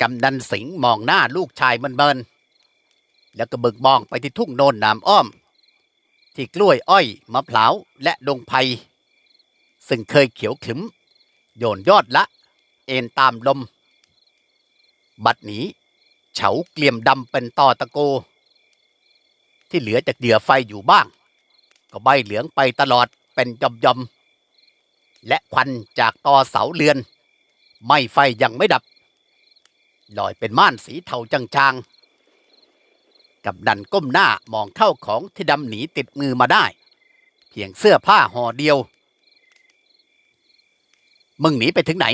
กำนันสิงห์มองหน้าลูกชายมันเมินๆแล้วก็บึกมองไปที่ทุ่งโนนน้ำอ้อม ที่กล้วยอ้อยมะพร้าวและดงไผ่ซึ่งเคยเขียวขึม โยนยอดละ เอ็นตามลม บัดนี้ เฉาเกลียมดำเป็นตอตะโก ที่เหลือจากเดือไฟอยู่บ้าง ก็ใบเหลืองไปตลอดเป็นยอมยอมและควันจากตอเสาเรือน ไม่ไฟยังไม่ดับ ลอยเป็นม่านสีเทาจางๆ กับดันก้มหน้ามองเข้าของที่ดำหนีติดมือมาได้ เพียงเสื้อผ้าห่อเดียว มึงหนีไปถึงไหน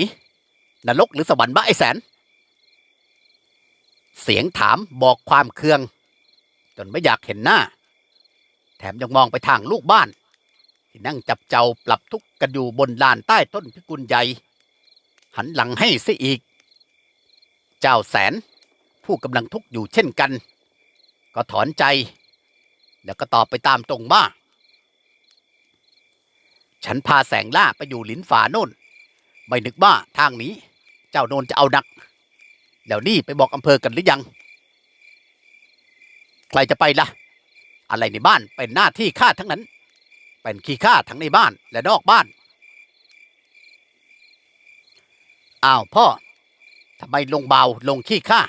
นรกหรือสวรรค์บ้าไอ้แสน เสียงถามบอกความเคือง จนไม่อยากเห็นหน้า แถมยังมองไปทางลูกบ้าน ที่นั่งจับเจ้าปรับทุกข์กันอยู่บนลานใต้ต้นพิกุลใหญ่ หันหลังให้เสียอีก เจ้าแสน ผู้กำลังทุกข์อยู่เช่นกัน ก็ถอนใจ แล้วก็ตอบไปตามตรงว่าฉันพาแสงล่าไปอยู่หลินฝาโน่น ไม่นึกว่าทางนี้ เจ้าโนนจะเอาหนัก แล้วนี่ไปบอกอำเภอกันหรือยัง ใครจะไปล่ะ อะไรในบ้านเป็นหน้าที่ข้าทั้งนั้น เป็นขี้ข้าทั้งในบ้านและนอกบ้าน อ้าวพ่อ ทำไมลงเบาลงขี้ข้า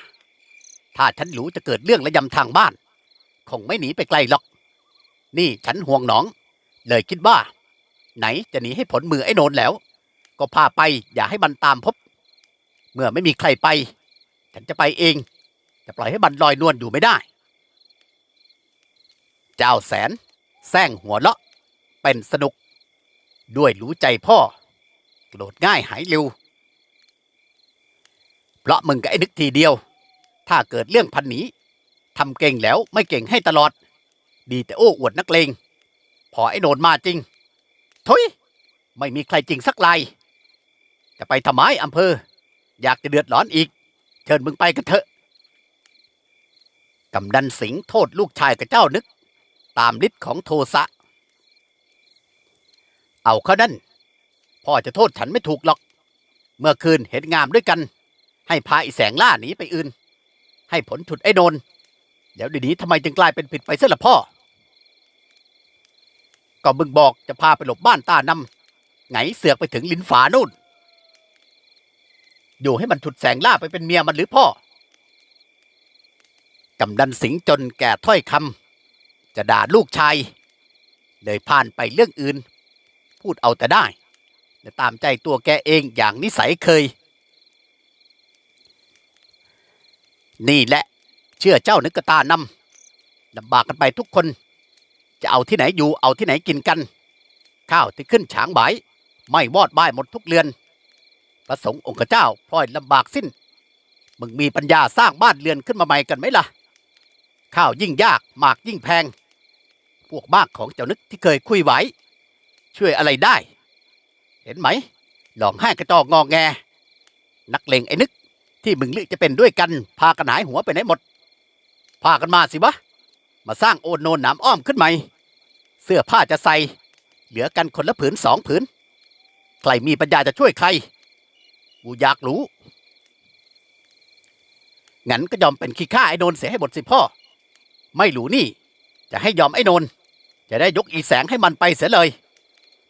ถ้าฉันรู้จะเกิดเรื่องระยำทางบ้าน คงไม่หนีไปไกลหรอก นี่ฉันห่วงหนอง เลยคิดว่า ไหนจะหนีให้ผลมือไอ้โนนแล้ว ก็พาไปอย่าให้มันตามพบ เมื่อไม่มีใครไป ฉันจะไปเอง จะปล่อยให้มันลอยนวลอยู่ไม่ได้ เจ้าแสนแซงหัวเลาะ เป็นสนุก ด้วยรู้ใจพ่อ โกรธง่ายหายเร็ว เพราะมึงกับไอ้นึกทีเดียว ถ้าเกิดเรื่องพันหนีทำเก่งแล้วไม่เก่งให้ตลอด ดีแต่โอ้อวดนักเลง พอไอ้โนนมาจริง ทุย ไม่มีใครจริงสักลายจะไปทำไมอำเภอ อยากจะเดือดร้อนอีก เชิญมึงไปกันเถอะกำดันสิงห์โทษลูกชายกับเจ้านึก ตามฤทธิ์ของโทสะ เอาเขานั่นพ่อจะโทษฉันไม่ถูกหรอก เมื่อคืนเห็นงามด้วยกัน ให้พาไอแสงล่าหนีไปอื่น ให้ผลฉุดไอ้โนนเดี๋ยวเดี๋ยวนี้ทำไมจึงกลายเป็นผิดไปเสียละพ่อ ก็มึงบอกจะพาไปหลบบ้านตานำไงเสือกไปถึงลินฝานู่น อยู่ให้มันฉุดแสงล่าไปเป็นเมียมันหรือพ่อกำดันสิงจนแก่ถ้อยคำจะด่าลูกชาย เลยผ่านไปเรื่องอื่น พูดเอาแต่ได้และตามใจตัวแกเองอย่างนิสัยเคย นี่แหละ เชื่อเจ้านึกกระตานำลำบากกันไปทุกคน จะเอาที่ไหนอยู่เอาที่ไหนกินกัน ข้าวที่ขึ้นฉางบายไม่วอดบ้ายหมดทุกเรือนพระสงฆ์องค์เจ้าพลอยลำบากสิ้น มึงมีปัญญาสร้างบ้านเรือนขึ้นมาใหม่กันไหมล่ะ ข้าวยิ่งยากหมากยิ่งแพง พวกมากของเจ้านึกที่เคยคุยไว้ ช่วยอะไรได้ เห็นไหม หลองให้กระจอกงองแง นักเลงไอ้นึก ที่มึงลึกจะเป็นด้วยกัน พากันหายหัวไปไหนหมด พากันมาสิวะ มาสร้างโอนโนนหนามอ้อมขึ้นใหม่ เสื้อผ้าจะใส่ เหลือกันคนละผืนสองผืน ใครมีปัญญาจะช่วยใคร กูอยากรู้ งั้นก็ยอมเป็นขี้ข้าไอ้โนนเสียให้หมดสิพ่อ ไม่รู้นี่ จะให้ยอมไอ้โนน จะได้ยกอีแสงให้มันไปเสียเลย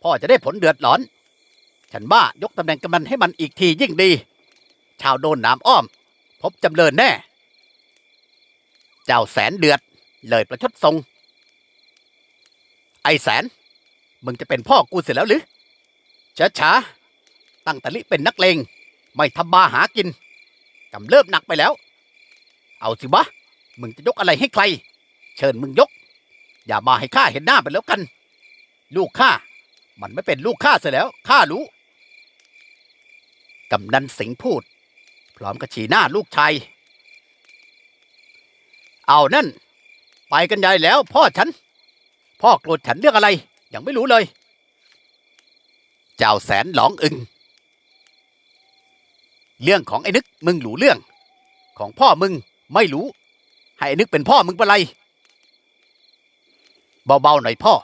พ่อจะได้ผลเดือดร้อน ฉันว่ายกตำแหน่งกำนันให้มันอีกทียิ่งดี ชาวโดนนามอ้อม พบจำเริญแน่ เจ้าแสนเดือด เลยประชดทรง ไอแสน มึงจะเป็นพ่อกูเสร็จแล้วหรือช้าช้าตั้งแต่ลิเป็นนักเลง ไม่ทำมาหากินกำเริบหนักไปแล้ว เอาสิวะ มึงจะยกอะไรให้ใคร เชิญมึงยก อย่ามาให้ข้าเห็นหน้าไปแล้วกัน ลูกข้า มันไม่เป็นลูกข้าเสียแล้ว ข้ารู้ กำนันสิงห์พูด พร้อมกับฉีหน้าลูกชายเอานั่น ไปกันใหญ่แล้ว พ่อฉัน พ่อโกรธฉันเรื่องอะไร ยังไม่รู้เลย เจ้าแสนหลองอึง เรื่องของไอ้นึกมึงรู้เรื่อง ของพ่อมึงไม่รู้ ให้ไอ้นึกเป็นพ่อมึงเป็นไรเบาๆหน่อยพ่อ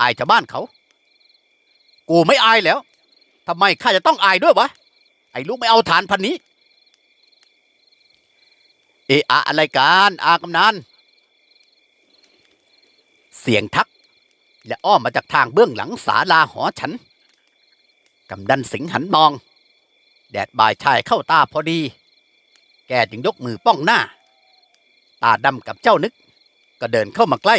อายชาวบ้านเขา กูไม่อายแล้วทำไมข้าจะต้องอายด้วยวะไอ้ลูกไม่เอาฐานพันนี้ เออะอะไรกันอากำนันเสียงทัก และอ้อมมาจากทางเบื้องหลังศาลาหอฉัน กำดันสิงหันมอง แดดบ่ายชายเข้าตาพอดี แกจึงยกมือป้องหน้า ตาดำกับเจ้านึก ก็เดินเข้ามาใกล้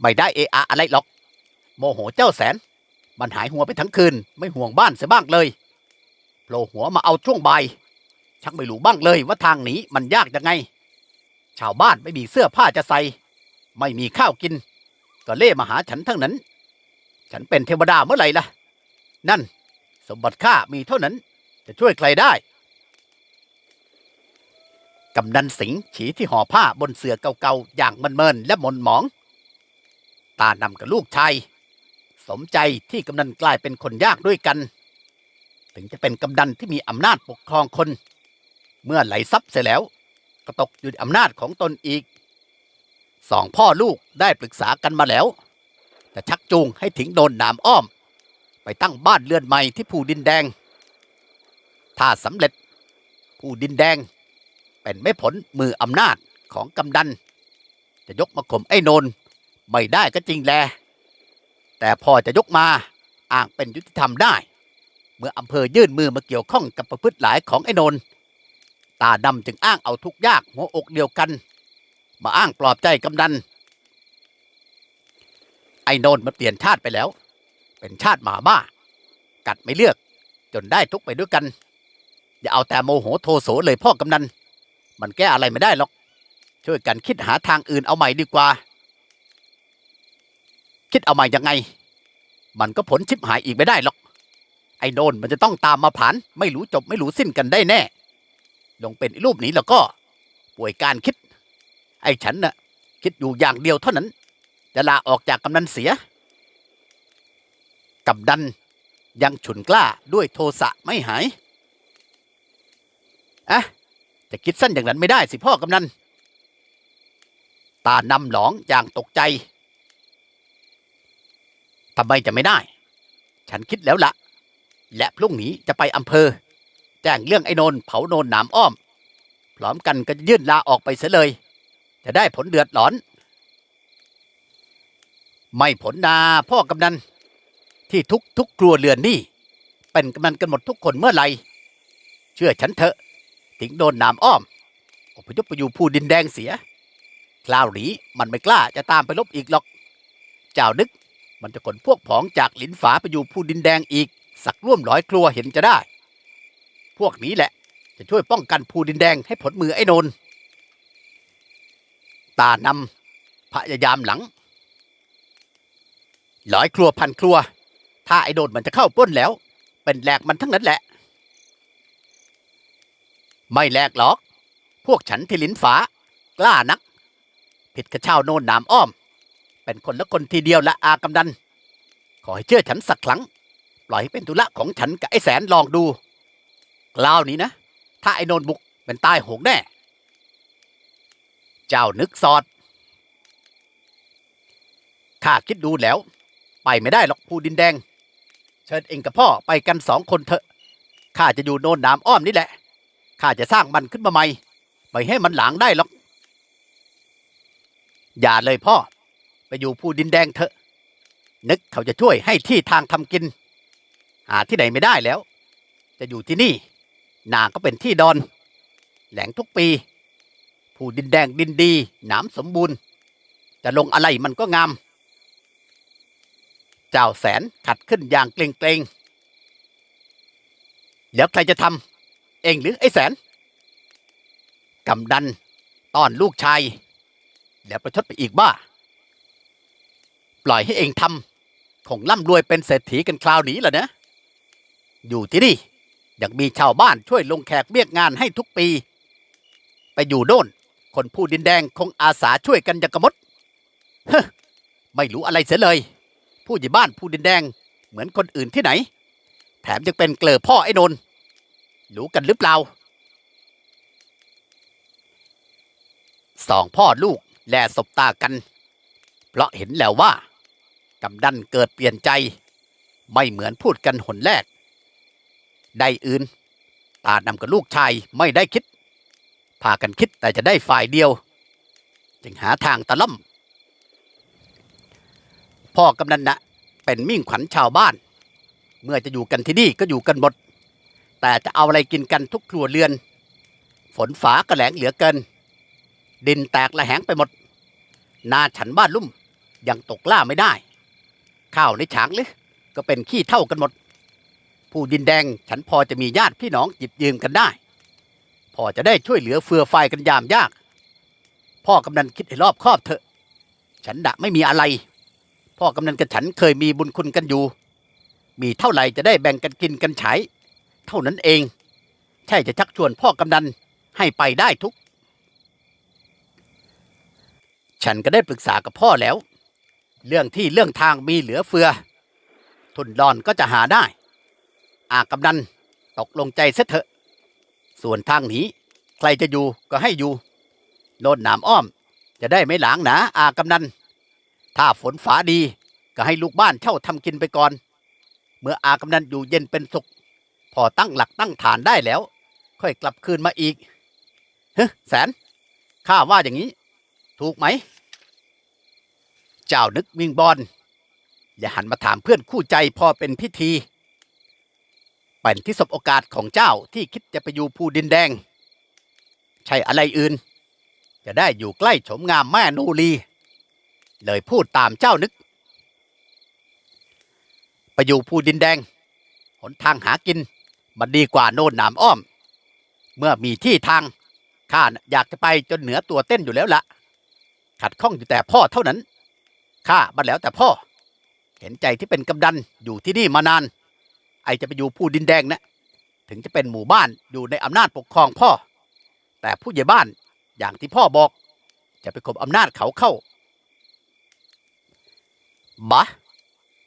ไม่ได้เออะอะไรหรอก โมโหเจ้าแสน มันหายหัวไปทั้งคืน ไม่ห่วงบ้านเสียบ้างเลยโผล่หัวมาเอาช่วงบ่าย ชักไม่รู้บ้างเลยว่าทางหนีมันยากยังไง ชาวบ้านไม่มีเสื้อผ้าจะใส่ ไม่มีข้าวกิน ก็เล่มาหาฉันทั้งนั้น ฉันเป็นเทวดาเมื่อไหร่ล่ะ นั่น สมบัติข้ามีเท่านั้น จะช่วยใครได้กำนันสิงห์ฉีที่ห่อผ้าบนเสื่อเก่าๆ อย่างมันเมินๆและหม่นหมอง ตานำกับลูกชาย สมใจที่กำนันกลายเป็นคนยากด้วยกัน ถึงจะเป็นกำนันที่มีอำนาจปกครองคน เมื่อไหลซับเสร็จแล้ว ก็ตกอยู่ในอำนาจของตนอีกสองพ่อลูกได้ปรึกษากันมาแล้ว แต่ชักจูงให้ถิงโดนหนามอ้อม ไปตั้งบ้านเรือนใหม่ที่ภูดินแดง ถ้าสำเร็จภูดินแดง เป็นไม่ผลมืออำนาจของกำดัน จะยกมาข่มไอ้โนนไม่ได้ก็จริงแล แต่พอจะยกมาอ้างเป็นยุติธรรมได้ เมื่ออำเภอยื่นมือมาเกี่ยวข้องกับประพฤติหลายของไอ้โนน ตาดำจึงอ้างเอาทุกยากหัวอกเดียวกัน มาอ้างปลอบใจกำนันไอ้โนนมันเปลี่ยนชาติไปแล้ว เป็นชาติหมาบ้า กัดไม่เลือก จนได้ทุกไปด้วยกัน อย่าเอาแต่โมโหโทโสเลยพ่อกำนัน มันแก้อะไรไม่ได้หรอก ช่วยกันคิดหาทางอื่นเอาใหม่ดีกว่า คิดเอาใหม่ยังไง มันก็ผลชิบหายอีกไม่ได้หรอก ไอ้โนนมันจะต้องตามมาผ่าน ไม่รู้จบไม่รู้สิ้นกันได้แน่ ลงเป็นรูปนี้แล้วก็ป่วยการคิด ไอ้ฉันน่ะคิดอยู่อย่างเดียวเท่านั้น จะลาออกจากกำนันเสียกำนันยังฉุนกล้าด้วยโทสะไม่หายอะจะคิดสั้นอย่างนั้นไม่ได้สิพ่อกำนันตานำหลองอย่างตกใจทำไมจะไม่ได้ ฉันคิดแล้วละ และพรุ่งนี้จะไปอำเภอ แจ้งเรื่องไอ้โนนเผาโนนหนามอ้อม พร้อมกันก็จะยื่นลาออกไปเสียเลย จะได้ผลเดือดร้อน ไม่ผลนาพ่อกำนันที่ทุกทุกครัวเรือนนี่ เป็นกำนันกันหมดทุกคนเมื่อไหร่เชื่อฉันเถอะถึงโดนหนามอ้อมอพยพไปอยู่ผู้ดินแดงเสีย คราวนี้มันไม่กล้าจะตามไปลบอีกหรอก เจ้านึกมันจะขนพวกผองจากหลินฝาไปอยู่ผู้ดินแดงอีก สักร่วมร้อยครัวเห็นจะได้ พวกนี้แหละ จะช่วยป้องกันภูดินแดงให้ผลมือไอ้โนนตานำพยายามหลังร้อยครัวพันครัว ถ้าไอ้โนนมันจะเข้าป้นแล้ว เป็นแหลกมันทั้งนั้นแหละ ไม่แหลกหรอก พวกฉันที่ลิ้นฝากล้านัก ผิดกระเช้าโนนนามอ้อม เป็นคนละคนทีเดียวละอากำดัน ขอให้เชื่อฉันสักครั้ง ปล่อยให้เป็นธุระของฉันกับไอ้แสนลองดู กล่าวนี้นะ ถ้าไอ้โนนบุกเป็นใตายโหงแน่ เจ้านึกสอด ข้าคิดดูแล้ว ไปไม่ได้หรอกภูดินแดง เชิญเองกับพ่อไปกันสองคนเถอะ ข้าจะอยู่โนนนามอ้อมนี่แหละ ข้าจะสร้างมันขึ้นมาใหม่ ไปให้มันหลางได้หรอก อย่าเลยพ่อ ไปอยู่ภูดินแดงเถอะ นึกเขาจะช่วยให้ที่ทางทำกิน หาที่ไหนไม่ได้แล้ว จะอยู่ที่นี่ นาก็เป็นที่ดอน แหล่งทุกปี ผู้ดินแดงดินดีหนามสมบูรณ์ จะลงอะไรมันก็งาม เจ้าแสนขัดขึ้นอย่างเกรงเกรงๆแล้วใครจะทำเองหรือไอ้แสนกำดันต้อนลูกชาย แล้วประชดไปอีกบ้า ปล่อยให้เองทำคงร่ำรวยเป็นเศรษฐีกันคราวนี้แหละนะ อยู่ที่นี่ ยังมีชาวบ้านช่วยลงแขกเบียกงานให้ทุกปี ไปอยู่โน่น คนผู้ดินแดงคงอาสาช่วยกันอย่างกระมดเฮ้ไม่รู้อะไรเสียเลย ผู้ใหญ่บ้านผู้ดินแดงเหมือนคนอื่นที่ไหน แถมยังเป็นเกลอพ่อไอ้นนท์รู้กันหรือเปล่าสองพ่อลูกแลสบตากัน เพราะเห็นแล้วว่ากำดันเกิดเปลี่ยนใจ ไม่เหมือนพูดกันหนแรก ได้อื่น ตานำกับลูกชายไม่ได้คิด พากันคิดแต่จะได้ฝ่ายเดียว จึงหาทางตะล่อมพ่อกำนันนะเป็นมิ่งขวัญชาวบ้าน เมื่อจะอยู่กันที่นี่ก็อยู่กันหมด แต่จะเอาอะไรกินกันทุกครัวเรือน ฝนฟ้ากระแหลงเหลือเกิน ดินแตกละแหงไปหมด นาฉันบ้านลุ่มยังตกล่าไม่ได้ ข้าวในฉางหรือก็เป็นขี้เท่ากันหมด ผู้ดินแดงฉันพอจะมีญาติพี่น้องหยิบยืมกันได้ พอจะได้ช่วยเหลือเฟือไฟกันยามยาก พ่อกำนันคิดให้รอบคอบเถอะ ฉันดะไม่มีอะไร พ่อกำนันกับฉันเคยมีบุญคุณกันอยู่ มีเท่าไหร่จะได้แบ่งกันกินกันใช้ เท่านั้นเอง ใช่จะชักชวนพ่อกำนันให้ไปได้ทุก ฉันก็ได้ปรึกษากับพ่อแล้ว เรื่องที่เรื่องทางมีเหลือเฟือ ทุนรอนก็จะหาได้ อากำนันตกลงใจเสเถอะ ส่วนทางหนีใครจะอยู่ก็ให้อยู่ โนนหนามอ้อม จะได้ไม่หลางหนาอากำนัน ถ้าฝนฟ้าดีก็ให้ลูกบ้านเช่าทำกินไปก่อน เมื่ออากำนันอยู่เย็นเป็นสุข พอตั้งหลักตั้งฐานได้แล้ว ค่อยกลับคืนมาอีกเฮ้แสน ข้าว่าอย่างนี้ ถูกไหม เจ้านึกวิงบอลอย่าหันมาถามเพื่อนคู่ใจพอเป็นพิธี เป็นที่สบโอกาสของเจ้าที่คิดจะไปอยู่ภูดินแดง ใช่อะไรอื่น จะได้อยู่ใกล้โฉมงามแม่นูลีเลยพูดตามเจ้านึก ไปอยู่ภูดินแดง หนทางหากิน มันดีกว่าโน่นหนามอ้อม เมื่อมีที่ทางข้าอยากจะไปจนเหนือตัวเต้นอยู่แล้วละขัดข้องอยู่แต่พ่อเท่านั้นข้าบัดแล้วแต่พ่อ เห็นใจที่เป็นกำดันอยู่ที่นี่มานาน ไอจะไปอยู่ผู้ดินแดงนะถึงจะเป็นหมู่บ้านอยู่ในอำนาจปกครองพ่อ แต่ผู้ใหญ่บ้านอย่างที่พ่อบอก จะไปข่มอำนาจเขาเข้าบะ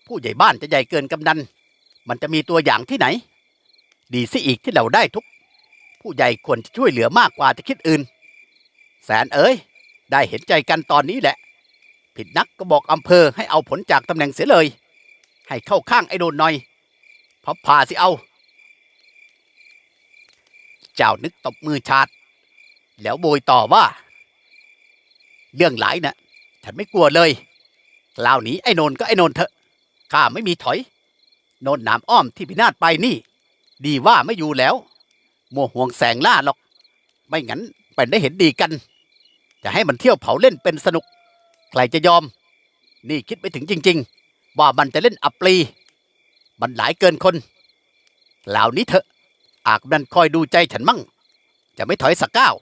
ผู้ใหญ่บ้านจะใหญ่เกินกำนัน มันจะมีตัวอย่างที่ไหน ดีสิอีกที่เราได้ทุก ผู้ใหญ่ควรจะช่วยเหลือมากกว่าจะคิดอื่น แสนเอ๋ยได้เห็นใจกันตอนนี้แหละ ผิดนักก็บอกอำเภอให้เอาผลจากตำแหน่งเสียเลย ให้เข้าข้างไอ้โดนหน่อย พอผ่าสิเอา เจ้านึกตบมือชาดแล้วโบยต่อว่า เรื่องหลายนะฉันไม่กลัวเลยคราวนี้ไอ้นนก็ไอ้นนเถอะข้าไม่มีถอย โนนหนามอ้อมที่พินาศไปนี่ ดีว่าไม่อยู่แล้ว มัวห่วงแสงล่าหรอก ไม่งั้นเป็นได้เห็นดีกัน จะให้มันเที่ยวเผาเล่นเป็นสนุก ใครจะยอม นี่คิดไม่ถึงจริง ๆ ว่ามันจะเล่นอัปลี มันหลายเกินคน เหล่านี้เถอะ อากนันคอยดูใจฉันมั่ง จะไม่ถอยสักก้าว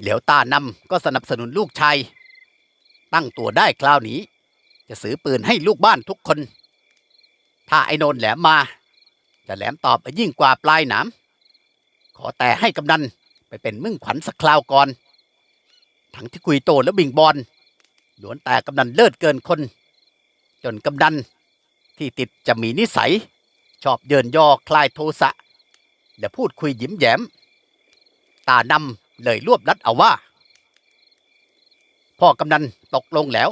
เหลียวตานำก็สนับสนุนลูกชาย ตั้งตัวได้คราวนี้ จะซื้อปืนให้ลูกบ้านทุกคน ถ้าไอ้โนนแหลมมา จะแหลมตอบไปยิ่งกว่าปลายหนาม ขอแต่ให้กำนันไปเป็นมึ่งขวัญสักคราวก่อน ทั้งที่คุยโตและบิงบอลล้วนแต่กำนันเลิศเกินคน จนกำนัน ที่ติดจะมีนิสัย ชอบเยินยอคลายโทสะและพูดคุยยิ้มแย้ม ตานำเลยรวบรัดเอาว่า พ่อกำนันตกลงแล้ว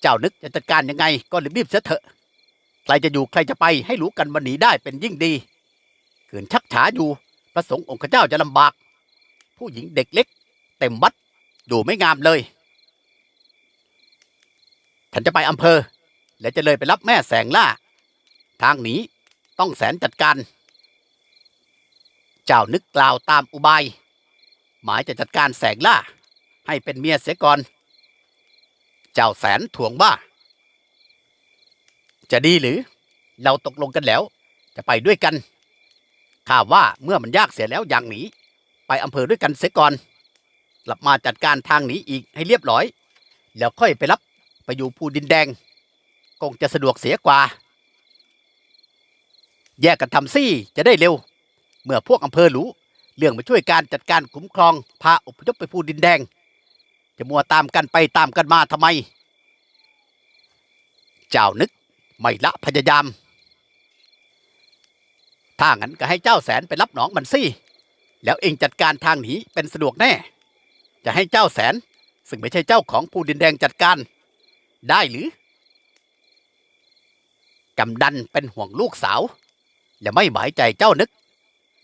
เจ้านึกจะจัดการยังไงก็รีบๆเสียเถอะ ใครจะอยู่ใครจะไปให้รู้กันวันนี้ได้เป็นยิ่งดีขืนชักฉาอยู่พระสงฆ์องค์ข้าเจ้าจะลำบาก ผู้หญิงเด็กเล็ก เต็มวัดดูไม่งามเลย ฉันจะไปอำเภอ และจะเลยไปรับแม่แสงล่า ทางหนี้ต้องแสนจัดการ เจ้านึกกล่าวตามอุบาย หมายจะจัดการแสงล่า ให้เป็นเมียเสียก่อน เจ้าแสนถ่วงว่าจะดีหรือ เราตกลงกันแล้ว จะไปด้วยกัน ข้าว่าเมื่อมันยากเสียแล้วอย่างหนีไปอำเภอด้วยกันเสียก่อน กลับมาจัดการทางหนีอีกให้เรียบร้อย แล้วค่อยไปรับไปอยู่ภูดินแดง คงจะสะดวกเสียกว่า แยกกันทำซี่จะได้เร็ว เมื่อพวกอำเภอรู้เรื่องมาช่วยการจัดการคุ้มครอง พาอพยพไปภูดินแดง จะมัวตามกันไปตามกันมาทำไม เจ้านึกไม่ละพยายาม ถ้างั้นก็ให้เจ้าแสนไปรับหนองมันสิ แล้วเองจัดการทางหนีเป็นสะดวกแน่ จะให้เจ้าแสน ซึ่งไม่ใช่เจ้าของภูดินแดงจัดการ ได้หรือ กำดันเป็นห่วงลูกสาว และไม่หมายใจเจ้านึก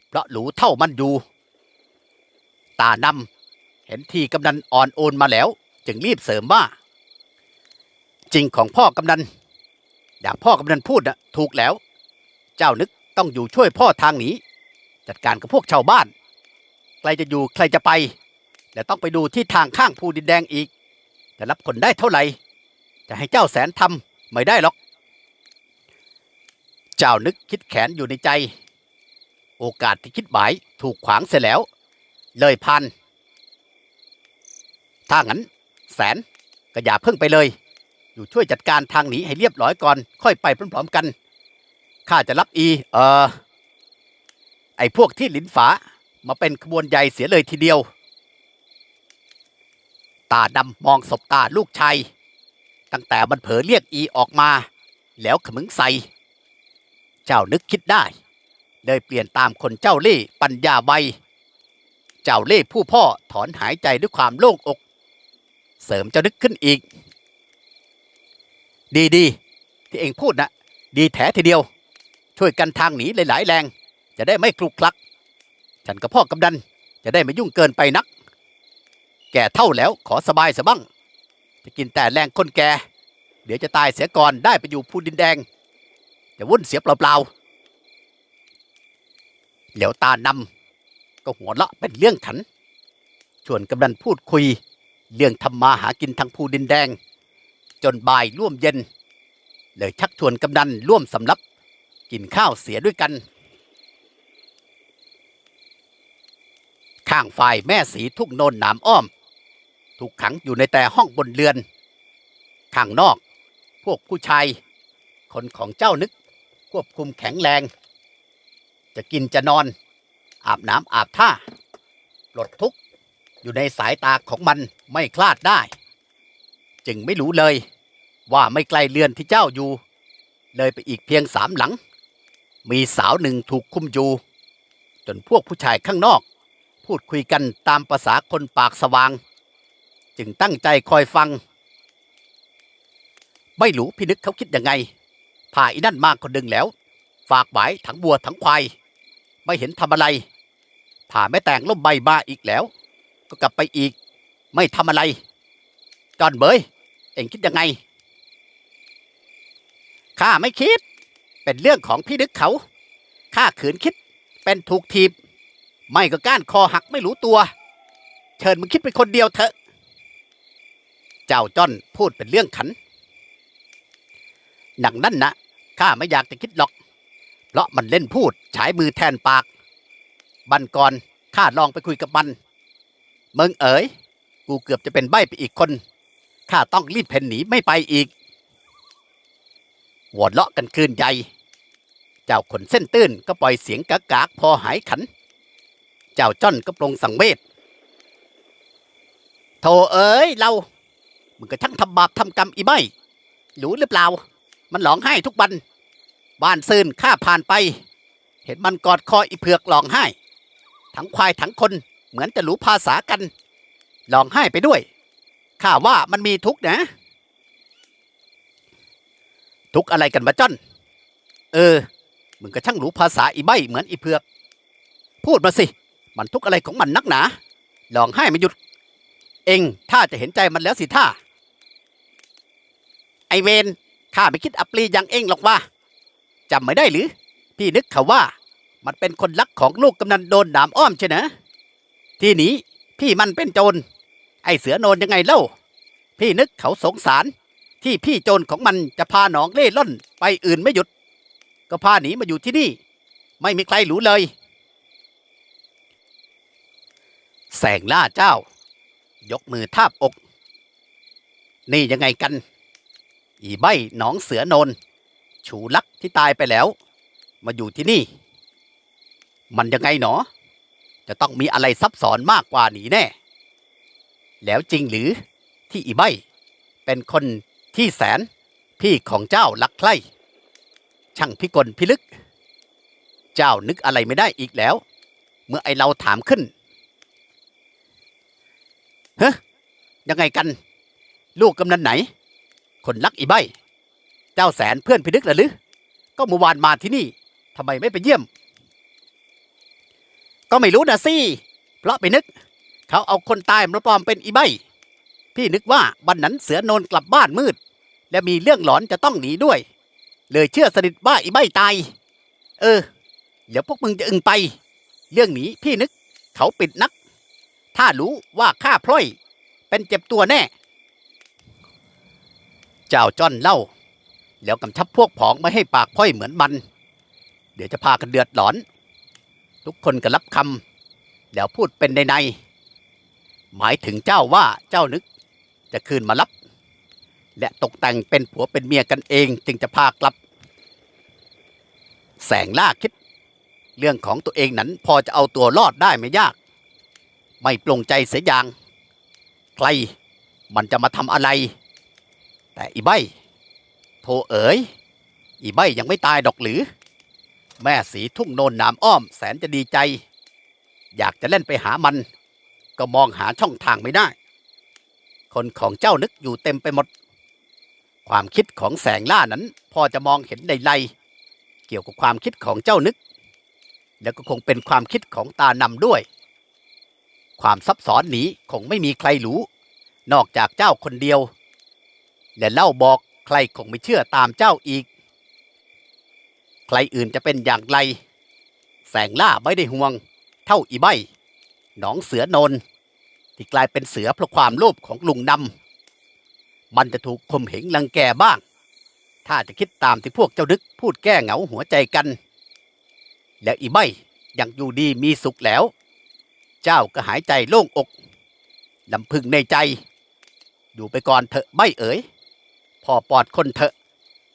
เพราะหลูเท่ามันอยู่ ตานำเห็นทีกำนันอ่อนโอนมาแล้ว จึงรีบเสริมว่า จริงของพ่อกำนันอย่างพ่อกำนันพูดนะถูกแล้ว เจ้านึกต้องอยู่ช่วยพ่อทางนี้ จัดการกับพวกชาวบ้าน ใครจะอยู่ใครจะไปแต่ต้องไปดูที่ทางข้างภูดินแดงอีก จะรับคนได้เท่าไหร่ จะให้เจ้าแสนทำไม่ได้หรอก เจ้านึกคิดแขนอยู่ในใจ โอกาสที่คิดหมายถูกขวางเสียแล้ว เลยพันถ้างั้น แสนก็อย่าเพิ่งไปเลย อยู่ช่วยจัดการทางหนีให้เรียบร้อยก่อน ค่อยไปพร้อมๆกันข้าจะรับอี เออ ไอพวกที่ลินฝามาเป็นขบวนใหญ่เสียเลยทีเดียว ตาดำมองศบตาลูกชายตั้งแต่มันเผลอเรียกอีออกมา แล้วขมึงใส่ เจ้านึกคิดได้ เลยเปลี่ยนตามคนเจ้าเล่ปัญญาใบ เจ้าเล่ผู้พ่อถอนหายใจด้วยความโล่งอก เสริมเจ้านึกขึ้นอีก ดีดีที่เองพูดนะดีแท้ทีเดียว ช่วยกันทางหนีหลาย ๆ แรง จะได้ไม่คลุกคลัก ฉันกับพ่อกำดันจะได้ไม่ยุ่งเกินไปนัก แก่เท่าแล้วขอสบายสบ้าง จะกินแต่แรงคนแก่ เดี๋ยวจะตายเสียก่อนได้ไปอยู่ภูดินแดง จะวุ่นเสียเปล่าๆเหลียวตานำก็หัวเราะเป็นเรื่องขัน ชวนกำนันพูดคุย เรื่องทำมาหากินทางภูดินแดง จนบ่ายร่วมเย็น เลยชักชวนกำนันร่วมสำรับ กินข้าวเสียด้วยกัน ข้างฝ่ายแม่สีทุ่งโนนหนามอ้อม ถูกขังอยู่ในแต่ห้องบนเรือน ข้างนอกพวกผู้ชายคนของเจ้านึก ควบคุมแข็งแรง จะกินจะนอน อาบน้ำอาบท่าปลดทุกข์อยู่ในสายตาของมันไม่คลาดได้ จึงไม่รู้เลย ว่าไม่ไกลเรือนที่เจ้าอยู่ เลยไปอีกเพียงสามหลัง มีสาวหนึ่งถูกคุมอยู่ จนพวกผู้ชายข้างนอก พูดคุยกันตามภาษาคนปากสว่าง จึงตั้งใจคอยฟัง ไม่รู้พี่นึกเขาคิดยังไง พาอีนั่นมากคนดึงแล้ว ฝากหมายทั้งบัวทั้งควายไม่เห็นทำอะไร ผ่าแม่แต่งล่มใบมาอีกแล้ว ก็กลับไปอีก ไม่ทำอะไรจอนเบยเอ็งคิดยังไงข้าไม่คิด เป็นเรื่องของพี่นึกเขาข้าขืนคิด เป็นถูกทีบ ไม่ก็ก้านคอหักไม่รู้ตัว เชิญมึงคิดเป็นคนเดียวเถอะ เจ้าจ้อนพูดเป็นเรื่องขันหนังนั่นนะ ข้าไม่อยากจะคิดหรอก เพราะมันเล่นพูดฉายมือแทนปาก บันก่อนข้าลองไปคุยกับมันมึงเอ๋ย กูเกือบจะเป็นใบ้ไปอีกคน ข้าต้องรีบเพ่นหนีไม่ไปอีกหัวเราะกันคืนใหญ่ เจ้าขนเส้นตื้นก็ปล่อยเสียงกากากพอหายขัน เจ้าจ้อนก็ปรงสังเวชโธ่เอ๋ยเรา มึงก็ช่างทำบาปทำกรรมอีไม่รู้หรือเปล่า มันหลองไห้ทุกวันบ้านซื่นข้าผ่านไป เห็นมันกอดคออีเผือกหลองไห้ ทั้งควายทั้งคนเหมือนจะรู้ภาษากันหลองไห้ไปด้วยข้าว่ามันมีทุกนะ ทุกอะไรกันวะจ้อน เออ มึงก็ช่างรู้ภาษาอีใบเหมือนอีเผือก พูดมาสิ มันทุกอะไรของมันนักหนาหลองไห้ไม่หยุด เองถ้าจะเห็นใจมันแล้วสิท่า ไอเวน ข้าไม่คิดอัปรีอย่างเองหรอกว่าจำไม่ได้หรือ พี่นึกเขาว่า มันเป็นคนรักของลูกกำนันโดนดามอ้อมใช่นะ ที่นี้พี่มันเป็นโจร ไอเสือโนนยังไงเล่า พี่นึกเขาสงสาร ที่พี่โจรของมันจะพาหนองเล่ร่อนไปอื่นไม่หยุด ก็พาหนีมาอยู่ที่นี่ ไม่มีใครรู้เลย แสงล่าเจ้า ยกมือทาบอก นี่ยังไงกัน อีใบหนองเสือโนน ชูลักที่ตายไปแล้ว มาอยู่ที่นี่ มันยังไงหนอ จะต้องมีอะไรซับซ้อนมากกว่านี้แน่ แล้วจริงหรือที่อีใบ เป็นคนที่แสนพี่ของเจ้าลักใคร่ช่างพิกลพิลึก เจ้านึกอะไรไม่ได้อีกแล้ว เมื่อไอเราถามขึ้นเฮ้ยังไงกัน ลูกกำนันไหน คนรักอีใบ เจ้าแสนเพื่อนพิลึกหรือ ก็เมื่อวานมาที่นี่ทำไมไม่ไปเยี่ยม ก็ไม่รู้นะสิ เพราะไปนึก เขาเอาคนตายมาปลอมเป็นอีใบ พี่นึกว่าวันนั้นเสือโนนกลับบ้านมืด และมีเรื่องหลอนจะต้องหนีด้วย เลยเชื่อสนิทว่าอีใบตาย เออ เดี๋ยวพวกมึงจะอึงไป เรื่องนี้พี่นึก เขาปิดนัก ถ้ารู้ว่าข้าพล่อย เป็นเจ็บตัวแน่ เจ้าจ้อนเล่า แล้วกำชับพวกผองไม่ให้ปากพร่อยเหมือนมัน เดี๋ยวจะพากันเดือดหลอน ทุกคนก็รับคำแล้วพูดเป็นในใน หมายถึงเจ้าว่าเจ้านึกจะคืนมารับ และตกแต่งเป็นผัวเป็นเมียกันเองจึงจะพากลับ แสงล่าคิด เรื่องของตัวเองนั้นพอจะเอาตัวรอดได้ไม่ยาก ไม่ปลงใจเสียอย่าง ใครมันจะมาทำอะไร แต่อีใบโทเอ๋ย อีใบยังไม่ตายดอกหรือ แม่สีทุ่งโนนนามอ้อมแสนจะดีใจ อยากจะเล่นไปหามัน ก็มองหาช่องทางไม่ได้ คนของเจ้านึกอยู่เต็มไปหมด ความคิดของแสงล่านั้น พอจะมองเห็นในไลเกี่ยวกับความคิดของเจ้านึก แล้วก็คงเป็นความคิดของตานำด้วย ความซับซ้อนนี้คงไม่มีใครรู้ นอกจากเจ้าคนเดียว และเล่าบอกใครคงไม่เชื่อตามเจ้าอีก ใครอื่นจะเป็นอย่างไร แสงล่าไม่ได้ห่วง เท่าอีใบหนองเสือนนที่กลายเป็นเสือเพราะความโลภของลุงนำมันจะถูกข่มเหงลังแกบ้าง ถ้าจะคิดตามที่พวกเจ้าดึกพูดแก้เหงาหัวใจกัน แล้วอีใบยังอยู่ดีมีสุขแล้ว เจ้าก็หายใจโล่งอกลำพึงในใจ อยู่ไปก่อนเถอะใบเอ๋ย พอปลอดคนเถอะ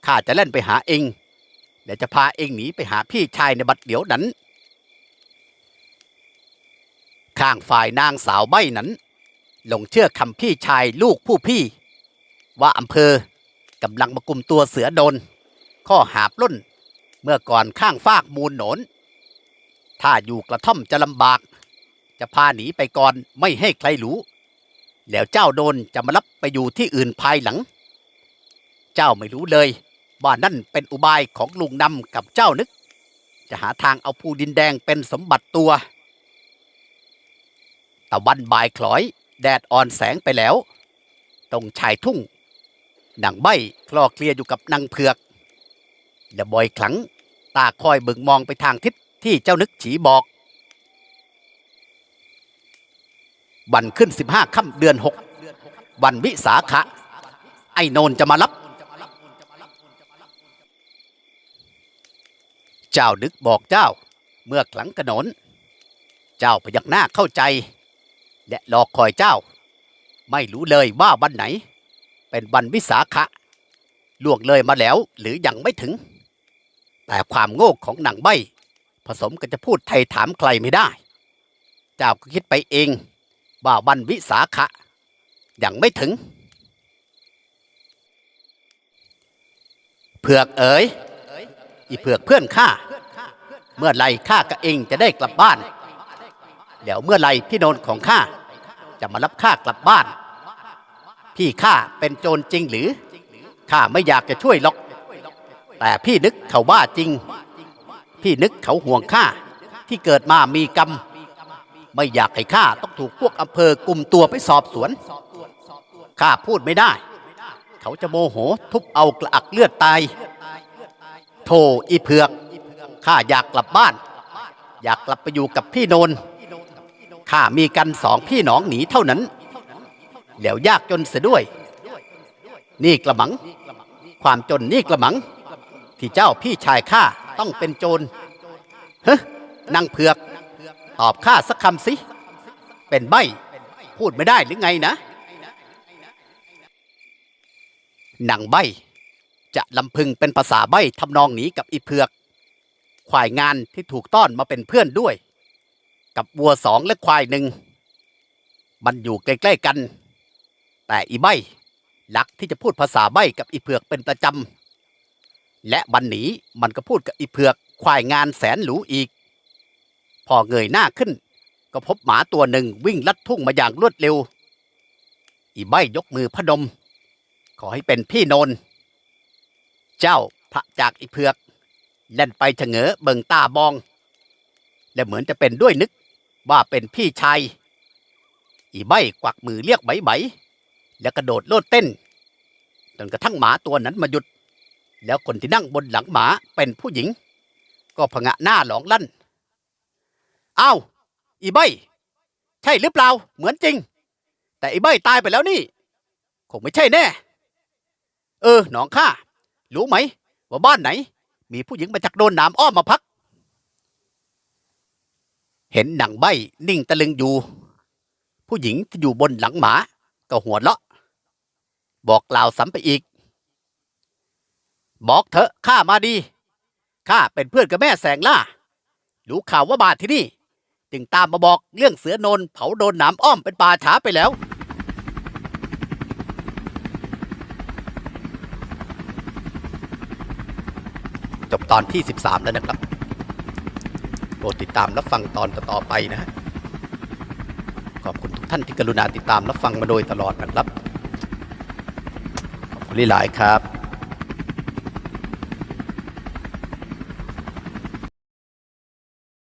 ข้าจะเล่นไปหาเองและจะพาเองหนีไปหาพี่ชายในบัดเดี๋ยวนั้น ข้างฝ่ายนางสาวใบนั้นหลงเชื่อคำพี่ชายลูกผู้พี่ ว่าอำเภอกำลังมากุมตัวเสือโดน ข้อหาปล้น เมื่อก่อนข้างฟากมูลโหนน ถ้าอยู่กระท่อมจะลำบาก จะพาหนีไปก่อนไม่ให้ใครรู้ แล้วเจ้าโดนจะมารับไปอยู่ที่อื่นภายหลัง เจ้าไม่รู้เลย ว่านั่นเป็นอุบายของลุงนำกับเจ้านึก จะหาทางเอาภูดินแดงเป็นสมบัติตัวตะวันบ่ายคล้อย แดดอ่อนแสงไปแล้ว ตรงชายทุ่งนางใบคลอเคลียอยู่กับนางเผือกและบ่อยครั้งตาคอยเบิ่งมองไปทางทิศที่เจ้านึกฉีบอกวันขึ้นสิบห้าค่ำเดือนหกวันวิสาขะ ไอ้โนนจะมารับ เจ้านึกบอกเจ้า เมื่อครั้งกระโนน เจ้าพยักหน้าเข้าใจ และรอคอยเจ้า ไม่รู้เลยว่าวันไหน เป็นวันวิสาขะล่วงเลยมาแล้วหรือยังไม่ถึง แต่ความโง่ของหนังใบ ผสมกันจะพูดไทยถามใครไม่ได้ เจ้าก็คิดไปเองว่าวันวิสาขะยังไม่ถึง เผือกเอ๋ย อีเผือกเพื่อนข้าเมื่อไรข้ากับเองจะได้กลับบ้าน เดี๋ยวเมื่อไรพี่โนนของข้าจะมารับข้ากลับบ้าน พี่ข้าเป็นโจรจริงหรือข้าไม่อยากจะช่วยหรอก แต่พี่นึกเขาว่าจริง พี่นึกเขาห่วงข้าที่เกิดมามีกรรมไม่อยากให้ข้าต้องถูกพวกอำเภอกลุ่มตัวไปสอบสวนข้าพูดไม่ได้ เขาจะโมโหทุบเอากระอักเลือดตาย โธ่อีเผือกข้าอยากกลับบ้าน อยากกลับไปอยู่กับพี่โนนข้ามีกันสองพี่น้องหนีเท่านั้น แล้วยากจนเสียด้วย นี่กระมัง ความจนนี่กระมัง ที่เจ้าพี่ชายข้าต้องเป็นโจรเฮ้นางเผือก ตอบข้าสักคำสิ เป็นใบพูดไม่ได้หรือไงนะนางใบ จะลำพึงเป็นภาษาใบทำนองนี้กับอีเผือกควายงานที่ถูกต้อนมาเป็นเพื่อนด้วย กับวัวสองและควายหนึ่ง มันอยู่ใกล้ๆกัน แต่อีใบลักที่จะพูดภาษาใบกับอีเผือกเป็นประจำ และวันนี้มันก็พูดกับอีเผือกควายงานแสนหรูอีก พอเงยหน้าขึ้น ก็พบหมาตัวหนึ่งวิ่งลัดทุ่งมาอย่างรวดเร็ว อีใบยกมือพนม ขอให้เป็นพี่โนน เจ้าพระจากอีเผือกเล่นไปเฉงอเบิงตาบอง และเหมือนจะเป็นด้วยนึกว่าเป็นพี่ชายอีใบกวักมือเรียกไหบแล้วกระโดดโลดเต้นจนกระทั่งหมาตัวนั้นมาหยุด แล้วคนที่นั่งบนหลังหมาเป็นผู้หญิง ก็ผงะหน้าหลองลั่นอ้าวอีใบ ใช่หรือเปล่า เหมือนจริง แต่อีใบตายไปแล้วนี่ คงไม่ใช่แน่ เออหนองข้า รู้ไหม ว่าบ้านไหน มีผู้หญิงมาจากโดนหนามอ้อมมาพัก เห็นหนังใบนิ่งตะลึงอยู่ ผู้หญิงที่อยู่บนหลังหมา ก็หัวเราะ บอกกล่าวซ้ำไปอีก บอกเถอะข้ามาดีข้าเป็นเพื่อนกับแม่แสงล่ารู้ข่าวว่ามาที่นี่ จึงตามมาบอกเรื่องเสือโนนเผาโดนหนามอ้อมเป็นป่าช้าไปแล้ว จบตอนที่ 13 แล้วนะครับโปรดติดตามรับฟังตอนต่อไปนะฮะขอบคุณทุกท่านที่กรุณาติดตามรับฟังมาโดยตลอดนะครับ ขอบคุณหลายครับ